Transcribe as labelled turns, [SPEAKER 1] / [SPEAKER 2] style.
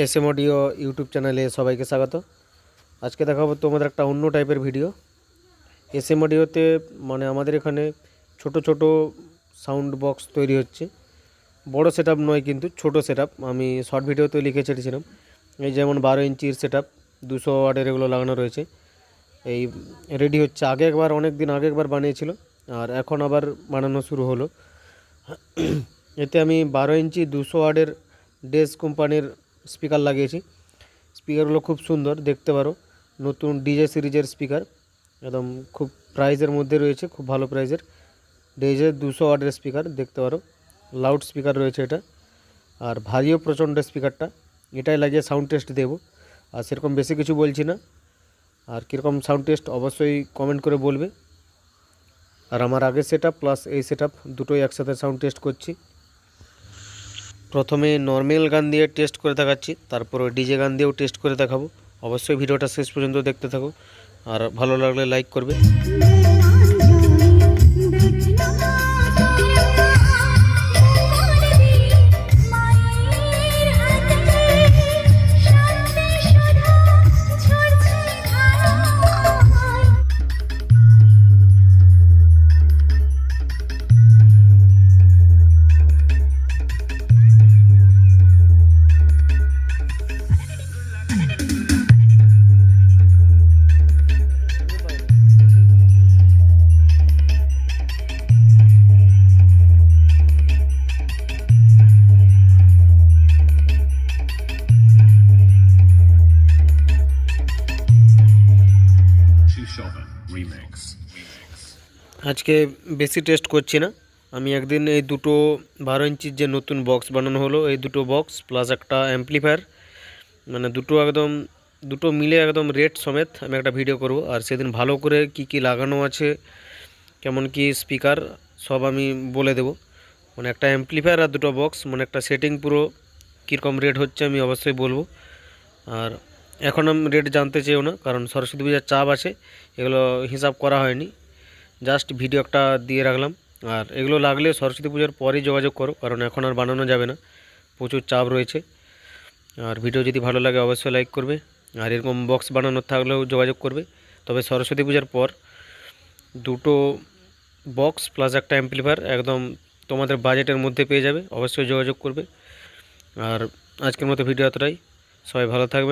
[SPEAKER 1] S M audio YouTube চ্যানেলে সবাইকে স্বাগত। আজকে দেখাবো তোমাদের একটা অন্য টাইপের ভিডিও। এস এম অডিওতে মানে আমাদের এখানে ছোট ছোট সাউন্ড বক্স তৈরি হচ্ছে। বড় সেট নয় কিন্তু ছোট সেট আমি শর্ট ভিডিওতে লিখে ছেড়েছিলাম। এই যেমন বারো ইঞ্চির সেট আপ দুশো ওয়াটের এগুলো লাগানো রয়েছে। এই রেডি হচ্ছে আগে একবার, অনেক দিন আগে একবার বানিয়েছিল আর এখন আবার বানানো শুরু হলো। এতে আমি বারো ইঞ্চি, দুশো ওয়াটের ডেস কোম্পানির স্পিকার লাগিয়েছি। স্পিকারগুলো খুব সুন্দর, দেখতে পারো। নতুন ডিজে সিরিজের স্পিকার, একদম খুব প্রাইজের মধ্যে রয়েছে, খুব ভালো প্রাইজের। ডিজে দুশো ওয়াটের স্পিকার, দেখতে পারো। লাউড স্পিকার রয়েছে এটা। আর ভারীও প্রচণ্ড স্পিকারটা। এটাই লাগিয়ে সাউন্ড টেস্ট দেবো। আর সেরকম বেশি কিছু বলছি না। আর কীরকম সাউন্ড টেস্ট অবশ্যই কমেন্ট করে বলবে। আর আমার আগের সেট প্লাস এই সেট দুটোই একসাথে সাউন্ড টেস্ট করছি। প্রথমে নর্মাল গান দিয়ে টেস্ট করে দেখাচ্ছি, তারপরে ডিজে গান দিয়েও টেস্ট করে দেখাবো। অবশ্যই ভিডিওটা শেষ পর্যন্ত দেখতে থাকো, আর ভালো লাগলে লাইক করবে। আজকে বেশি টেস্ট করছি না। আমি একদিন এই দুটো বারো ইঞ্চির যে নতুন বক্স বানানো হলো, এই দুটো বক্স প্লাস একটা অ্যাম্পলিফায়ার মানে দুটো একদম, দুটো মিলে একদম রেট সমেত আমি একটা ভিডিও করব। আর সেদিন ভালো করে কি কি লাগানো আছে, কেমন কি স্পিকার সব আমি বলে দেব। মানে একটা অ্যাম্পলিফায়ার আর দুটো বক্স মানে একটা সেটিং পুরো কীরকম রেট হচ্ছে আমি অবশ্যই বলব। আর এখন আমি রেট জানতে চেয়েও না, কারণ সরস্বতী পূজার চাপ আছে, এগুলো হিসাব করা হয়নি। জাস্ট ভিডিও একটা দিয়ে রাখলাম। আর এগুলো লাগলে সরস্বতী পুজোর পরেই যোগাযোগ করো, কারণ এখন আর বানানো যাবে না। প্রচুর চাপ রয়েছে। আর ভিডিও যদি ভালো লাগে অবশ্যই লাইক করবে। আর এরকম বক্স বানানোর থাকলেও যোগাযোগ করবে। তবে সরস্বতী পূজার পর দুটো বক্স প্লাস একটা অ্যাম্পলিফায়ার একদম তোমাদের বাজেটের মধ্যে পেয়ে যাবে। অবশ্যই যোগাযোগ করবে। আর আজকের মতো ভিডিও এতটাই। সবাই ভালো থাকবেন।